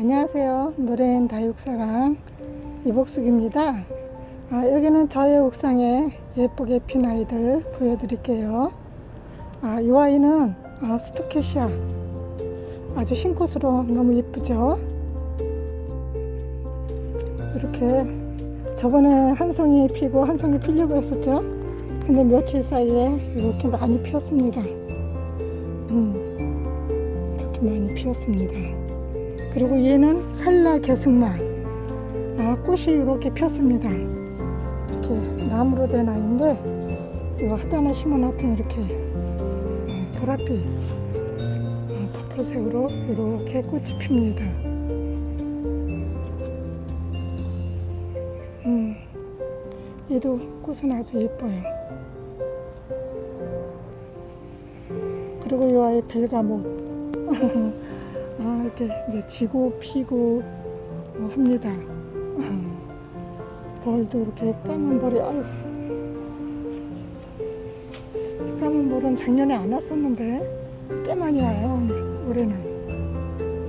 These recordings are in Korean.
안녕하세요. 노래인 다육사랑 이복숙입니다. 아, 여기는 저의 옥상에 예쁘게 핀 아이들 보여드릴게요. 아, 이 아이는 아, 스토케시아 아주 흰 꽃으로 너무 예쁘죠. 이렇게 저번에 한 송이 피고 한 송이 피려고 했었죠. 근데 며칠 사이에 이렇게 많이 피었습니다. 음, 이렇게 많이 피었습니다. 그리고 얘는 한라 개승마. 아, 꽃이 이렇게 폈습니다. 이렇게 나무로 된 아이인데, 이거 하단에 심어놨더니 이렇게 어, 보랏빛 어, 퍼플색으로 이렇게 꽃이 핍니다. 음, 얘도 꽃은 아주 예뻐요. 그리고 이 아이 벨가못. 아, 이렇게 이제 지고 피고 어, 합니다. 벌도 이렇게 까만 벌이, 아유. 까만 벌은 작년에 안 왔었는데, 꽤 많이 와요, 올해는.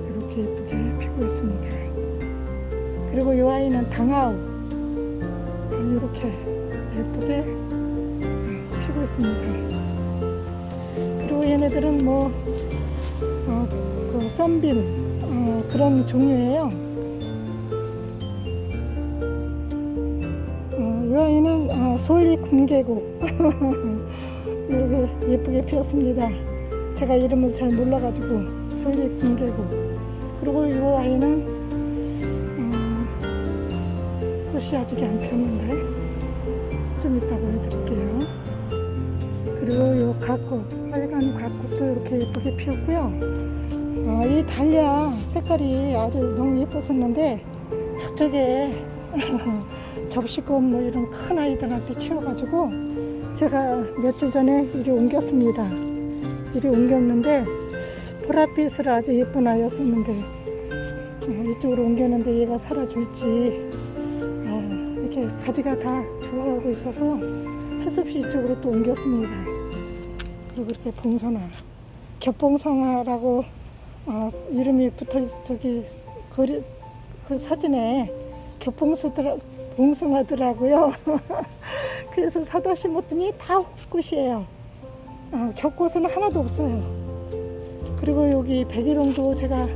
이렇게 예쁘게 피고 있습니다. 그리고 이 아이는 당아우. 이렇게 예쁘게 피고 있습니다. 그리고 얘네들은 뭐, 어, 그 썬빔 어, 그런 종류예요. 어, 이 아이는 어, 솔리 군계곡 이렇게 예쁘게 피었습니다. 제가 이름을 잘 몰라가지고 솔리 군계곡 그리고 이 아이는 어, 꽃이 아직 안 폈는데 좀 이따 보여드릴게요. 그리고 이 갓꽃 빨간 갓꽃도 이렇게 예쁘게 피었고요. 어, 이 달랴 색깔이 아주 너무 예뻤었는데 저쪽에 접시꽃 뭐 이런 큰 아이들한테 치워가지고 제가 며칠 전에 이리 옮겼습니다. 이리 옮겼는데 보랏빛을 아주 예쁜 아이였었는데 어, 이쪽으로 옮겼는데 얘가 살아줄지 어, 이렇게 가지가 다 죽어가고 있어서 할수 없이 이쪽으로 또 옮겼습니다. 그리고 이렇게 봉선화 겹봉성화라고 어, 이름이 붙어 있 저기 거리 그 사진에 겹봉수더라 봉숭아더라고요. 그래서 사다 심었더니 다 꽃이에요. 어, 겹꽃은 하나도 없어요. 그리고 여기 백일홍도 제가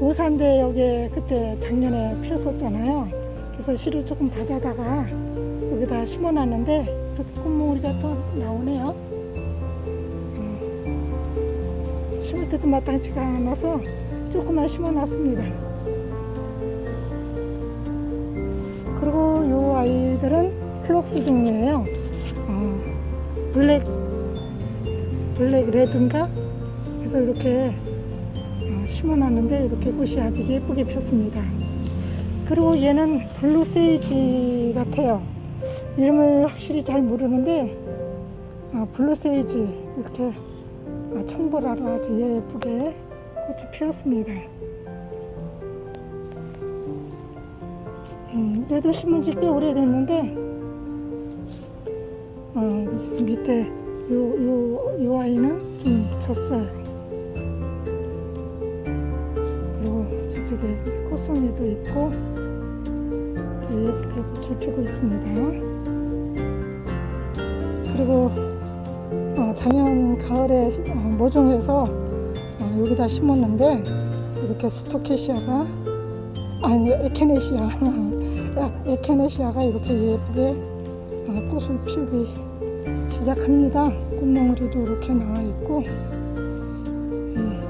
오산대 여기에 그때 작년에 피었었잖아요. 그래서 씨를 조금 받아다가 여기다 심어놨는데 그 꽃몽우리가 또 나오네요. 때도 마땅치가 않아서 조금만 심어놨습니다. 그리고 이 아이들은 플럭스 종류예요. 어, 블랙 블랙 레드인가? 그래서 이렇게 어, 심어놨는데 이렇게 꽃이 아주 예쁘게 폈습니다. 그리고 얘는 블루 세이지 같아요. 이름을 확실히 잘 모르는데 어, 블루 세이지 이렇게 아, 청보라로 아주 예쁘게 꽃이 피었습니다. 음, 얘도 심은 지 꽤 오래됐는데, 어, 밑에 요, 요, 요 아이는 좀 졌어요. 그리고 저쪽에 꽃송이도 있고, 예쁘게 꽃을 피고 있습니다. 그리고 어, 작년 가을에 어, 모종해서 어, 여기다 심었는데 이렇게 스토케시아가 아니 에케네시아 에케네시아가 이렇게 예쁘게 어, 꽃을 피우기 시작합니다. 꽃몽우리도 이렇게 나와 있고 음.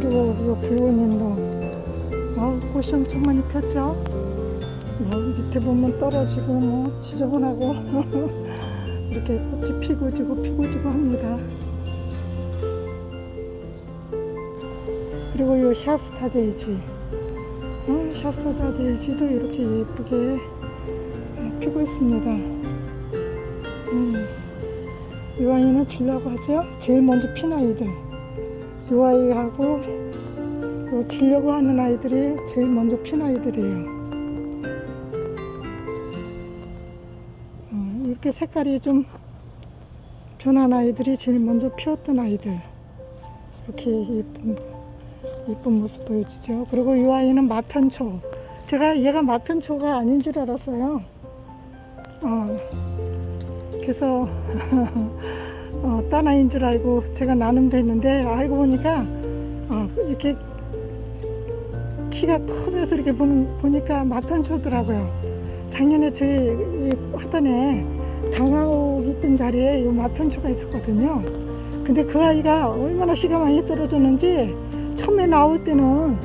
그리고 이 붉은 인도 어, 꽃이 엄청 많이 폈죠. 뭐 밑에 보면 떨어지고 뭐 지저분하고 이렇게 꽃이 피고 지고 피고 지고 합니다. 그리고 이 샤스타 데이지, 어, 샤스타 데이지도 이렇게 예쁘게 어, 피고 있습니다. 음, 이 아이는 질라고 하죠. 제일 먼저 핀 아이들. 이 아이하고 요 질려고 하는 아이들이 제일 먼저 핀 아이들이에요. 이렇게 색깔이 좀 변한 아이들이 제일 먼저 피었던 아이들. 이렇게 예쁜 예쁜 모습 보여주죠. 그리고 이 아이는 마편초. 제가 얘가 마편초가 아닌 줄 알았어요. 어, 그래서 어, 딴 아이인 줄 알고 제가 나눔도 했는데 알고 보니까 어, 이렇게 키가 크면서 이렇게 보는, 보니까 마편초더라고요. 작년에 저희 이 화단에 당화옥 있던 자리에 이 마편초가 있었거든요. 근데 그 아이가 얼마나 씨가 많이 떨어졌는지 처음에 나올 때는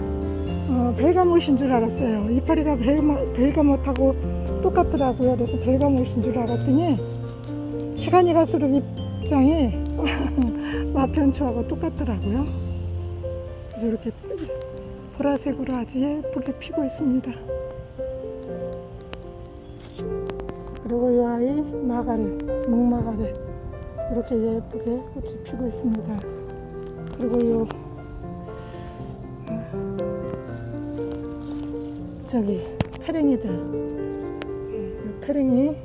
어, 벨가못인 줄 알았어요. 이파리가 벨가, 벨가못하고 똑같더라고요. 그래서 벨가못인 줄 알았더니 시간이 갈수록 입장이 마편초하고 똑같더라고요. 이렇게 보라색으로 아주 예쁘게 피고 있습니다. 그리고 이 아이 마가렛, 목마가렛 이렇게 예쁘게 꽃이 피고 있습니다. 그리고 요 저기 페랭이들, 이 페랭이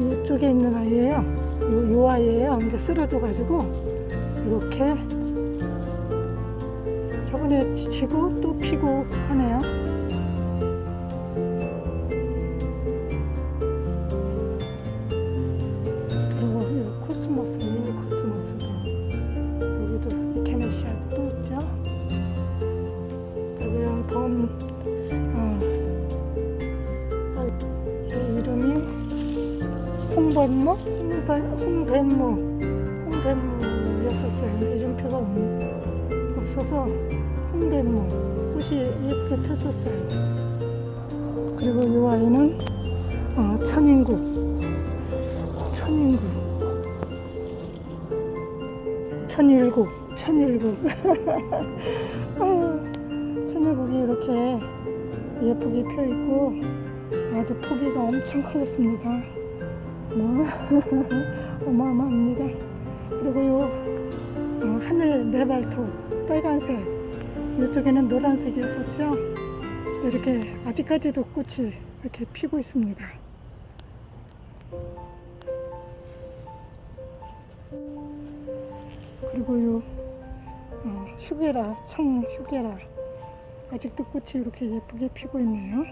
이쪽에 있는 아이예요. 요, 요 아이예요. 근데 쓰러져가지고 이렇게 저번에 지치고 또 피고 하네요. 홍뱀모였었어요. 근데 이름표가 없, 없어서 홍뱀모 꽃이 예쁘게 폈었어요. 그리고 이 아이는 어, 천인국, 천인국, 천일국, 천일국. 아, 천일국이 이렇게 예쁘게 펴 있고 아주 포기가 엄청 커졌습니다. 뭐 어마어마합니다. 그리고 요 어, 하늘 네발톱 빨간색 이쪽에는 노란색이었었죠. 이렇게 아직까지도 꽃이 이렇게 피고 있습니다. 그리고 요 어, 휴게라 청 휴게라 아직도 꽃이 이렇게 예쁘게 피고 있네요.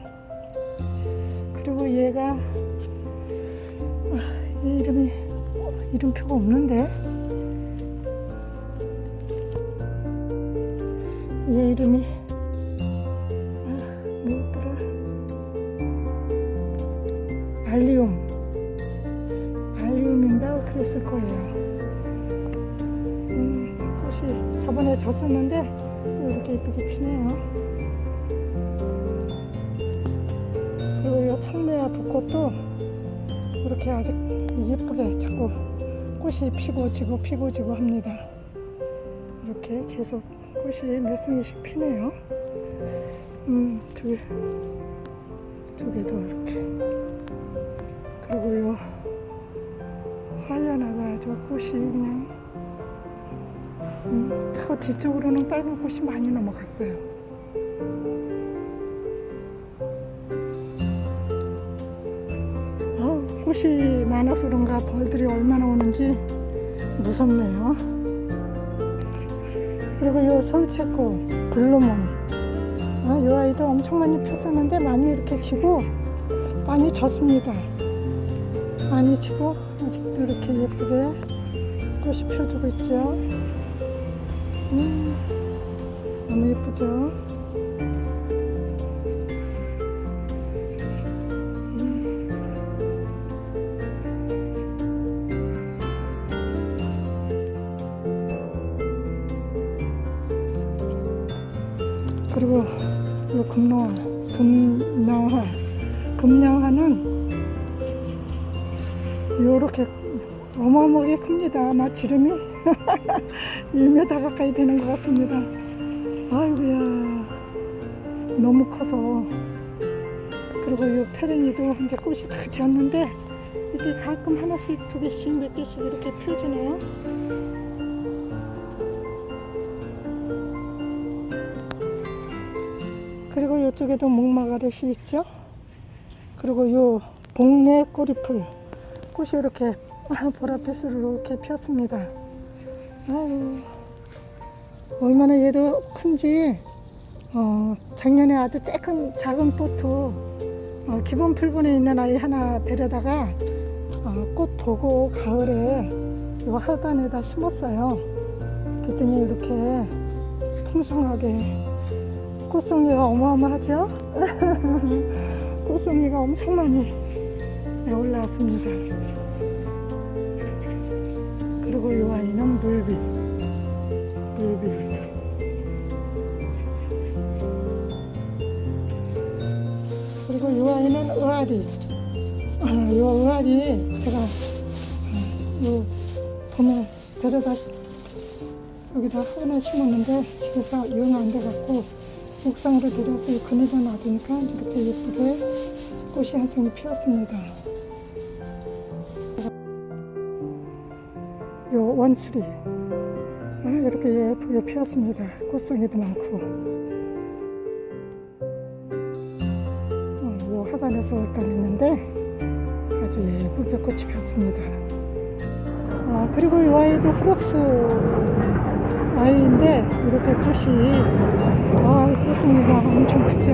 그리고 얘가 아, 얘 이름이 어, 이름표가 없는데 피고 지고 피고 지고 합니다. 이렇게 계속 꽃이 몇 송이씩 피네요. 음, 저기, 저기도 이렇게. 그리고 요 하얀아가 아주 꽃이 그냥, 음, 저 뒤쪽으로는 빨간 꽃이 많이 넘어갔어요. 어, 꽃이 많아서 그런가 벌들이 얼마나 오는지 무섭네요. 그리고 요 솔채꽃, 블루몬. 어, 요 아이도 엄청 많이 폈었는데 많이 이렇게 지고 많이 졌습니다. 많이 지고 아직도 이렇게 예쁘게 꽃이 펴주고 있죠. 음, 너무 예쁘죠. 그리고 이 금노화, 금량화, 금량화는 요렇게 어마어마하게 큽니다. 아마 지름이 1m 가까이 되는 것 같습니다. 아이고야, 너무 커서. 그리고 이 페랭이도 이제 꽃이 다 지었는데 이렇게 가끔 하나씩 두 개씩 몇 개씩 이렇게 펴주네요. 이쪽에도 목마가렛이 있죠. 그리고 요 복례 꼬리풀 꽃이 이렇게 보랏빛으로 이렇게 폈습니다. 아유, 얼마나 얘도 큰지, 어, 작년에 아주 쬐큰 작은 포토, 어, 기본 풀분에 있는 아이 하나 데려다가, 어, 꽃 보고 가을에 이 하단에다 심었어요. 그랬더니 이렇게 풍성하게 꽃송이가 어마어마하죠? 꽃송이가 엄청 많이 네, 올라왔습니다. 그리고 이 아이는 물빛, 물빛. 그리고 이 아이는 의아리. 아, 이 의아리 제가 아, 이 봄에 데려다 여기다 하나 심었는데 집에서 영안 돼갖고 옥상으로 데려서 이 그늘에 놔두니까 이렇게 예쁘게 꽃이 한 송이 피었습니다. 요 원추리 아, 이렇게 예쁘게 피었습니다. 꽃송이도 많고 어, 요 하단에서 올달했는데 아주 예쁘게 꽃이 피었습니다. 아, 그리고 이 아이도 프록스 아이인데 이렇게 꽃이 아, 꽃송이가 엄청 크죠?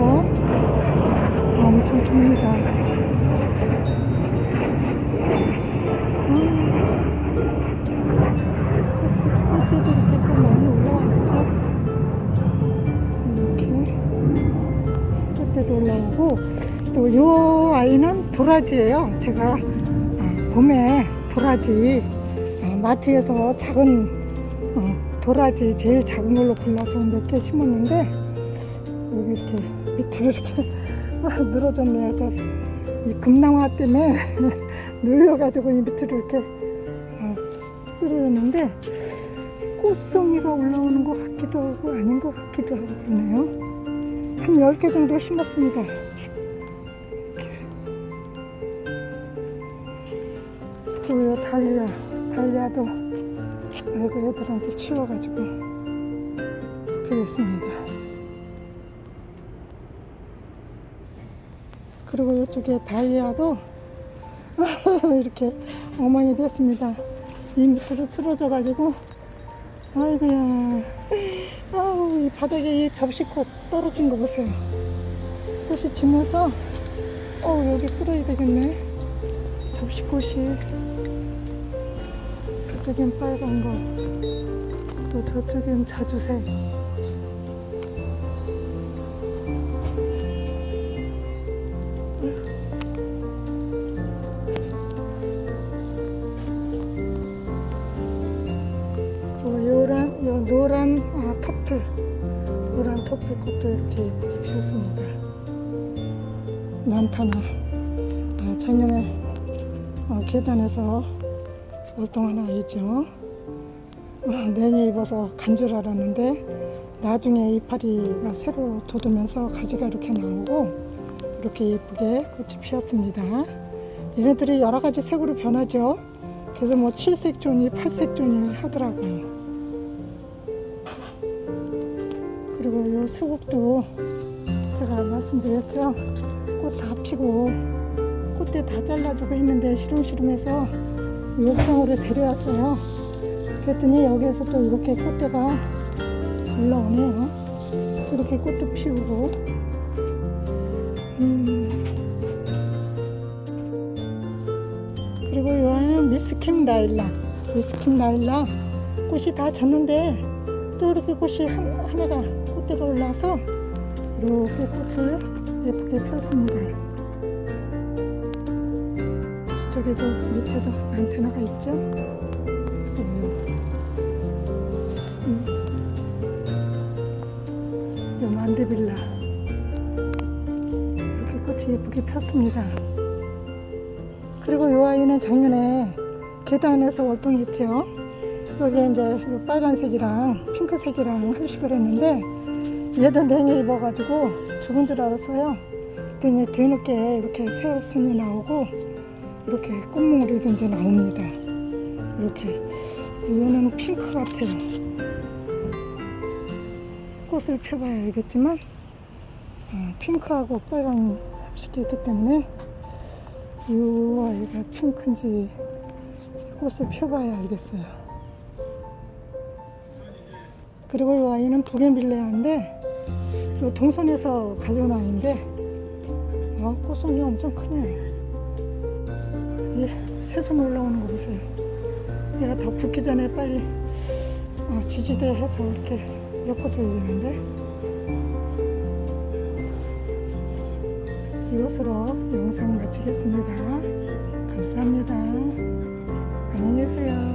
엄청 큽니다. 음, 꽃새도 이렇게 또 많이 올라와 있죠? 이렇게 꽃대도 올라오고 또이 아이는 도라지예요. 제가 아, 봄에 도라지 아, 마트에서 작은 어, 도라지 제일 작은 걸로 골라서 몇 개 심었는데 여기 이렇게 밑으로 이렇게 늘어졌네요. 저 이 금낭화 때문에 눌려가지고 이 밑으로 이렇게 어, 쓰러졌는데 꽃송이가 올라오는 것 같기도 하고 아닌 것 같기도 하고 그러네요. 한 10개 정도 심었습니다. 그리고 이 달리아, 달리아도 아이고 애들한테 치워가지고 그랬습니다. 그리고 이쪽에 다이아도 이렇게 엉망이 됐습니다. 이 밑으로 쓰러져가지고 아이고야 아우 이 바닥에 이 접시꽃 떨어진 거 보세요. 꽃이 지면서 어 여기 쓸어야 되겠네. 접시꽃이 그쪽엔 빨간 거, 또 저쪽엔 자주색. 어, 노란 아, 터플, 노란 터플 꽃도 이렇게 피었습니다. 난타나. 아, 작년에 어, 계단에서 월동한 아이죠. 어, 냉해 입어서 간 줄 알았는데 나중에 이파리가 새로 돋으면서 가지가 이렇게 나오고 이렇게 예쁘게 꽃이 피었습니다. 얘네들이 여러 가지 색으로 변하죠. 그래서 뭐 칠색 존이, 팔색 존이 하더라고요. 그리고 이 수국도 제가 말씀드렸죠. 꽃 다 피고 꽃대 다 잘라주고 했는데 시름시름해서 옥상으로 데려왔어요. 그랬더니 여기에서 또 이렇게 꽃대가 올라오네요. 이렇게 꽃도 피우고. 음. 그리고 요아는 미스킹 라일락. 미스킹 라일락 꽃이 다 졌는데 또 이렇게 꽃이 한, 하나가 꽃대가 올라와서 이렇게 꽃을 예쁘게 폈습니다. 저쪽에도 밑에도 안테나가 있죠. 음. 요 만데빌라 이렇게 꽃이 예쁘게 폈습니다. 그리고 이 아이는 작년에 계단에서 월동했죠. 여기 이제 요 빨간색이랑 핑크색이랑 흘식을 했는데 얘도 냉해 입어가지고 죽은 줄 알았어요. 그랬더니 뒤늦게 이렇게 새순이 나오고 이렇게 꽃몽울이도 이제 나옵니다. 이렇게 이거는 핑크 같아요. 꽃을 펴봐야 알겠지만 어, 핑크하고 빨간 합식이 있기 때문에 이 아이가 핑크인지 꽃을 펴봐야 알겠어요. 그리고 이 아이는 부겐빌레아인데 이 동선에서 가져온 아이인데 아, 꽃송이 엄청 크네. 빨리 새순 올라오는 거 보세요. 얘가 다 붙기 전에 빨리 어, 지지대해서 이렇게 엮어줘야 되는데 이것으로 영상 마치겠습니다. 감사합니다. 안녕히 계세요.